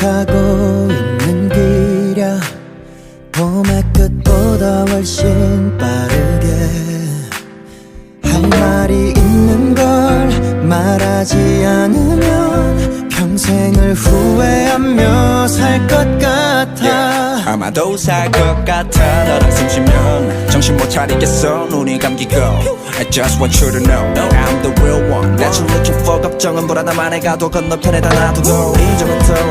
가고 있는 길이야. 봄의 끝보다 훨씬 빠르게. 할 말이 있는 걸 말하지 않으면 평생을 후회하며 살 것 같아. 아마도 살 것 같아. 너랑 숨 쉬면 정신 못 차리겠어. 눈이 감기고. I just want you to know I'm the real one. That you're looking for. 걱정은 불안함만 가도 건너편에다 놔두고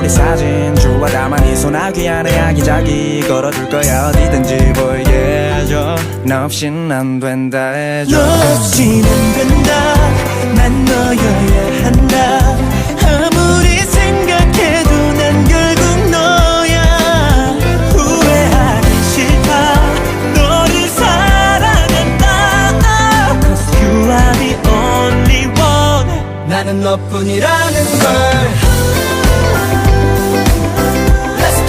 우리 사진 주와 담아니 소나기 안에 아기자기 걸어줄 거야. 어디든지 보이게 해줘. 너 없인 안 된다 해줘. 너 없이는 된다. 난 너여야 한다. 아무리 생각해도 난 결국 너야. 후회하기 싫다. 너를 사랑한다. Cause you are the only one. 나는 너뿐이라는 걸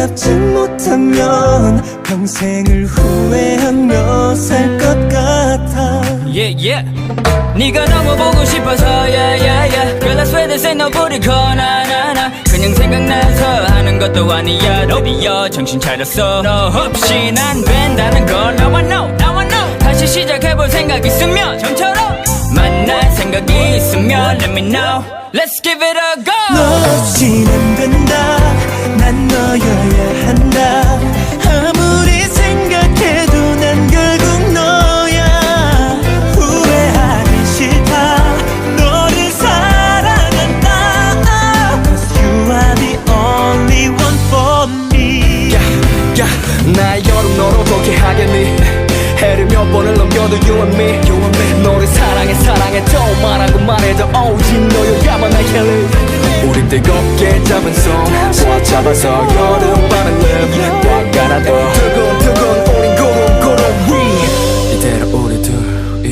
잡지 못하면 평생을 후회하며 살 것 같아 yeah, yeah. 네가 너무 보고 싶어서 yeah, yeah, yeah. Girl I swear this ain't nobody call na na 그냥 생각나서 하는 것도 아니야 드디어 정신 차렸어 너 없이 난 된다는 걸 know, now I know 다시 시작해볼 생각 있으면 전처럼 만날 생각이 있으면 Let me know Let's give it a go 너 없이는 된다 넘겨도 you and me, you and me. 너를 사랑해 사랑해. 또 말하고 말해도 오직 너여야만 I can live 우린 뜨겁게 잡은 손꽉 잡아서 여름밤을 live 꽉 안아도 뜨거운 뜨거운 우린 구름 구름 위. 이대로 우리 둘이.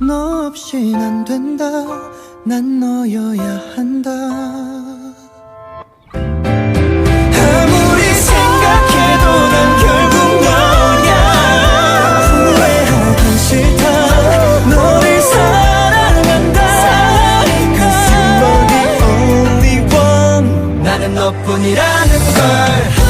너 없인 안 된다. 난 너여야 한다 너뿐이라는 걸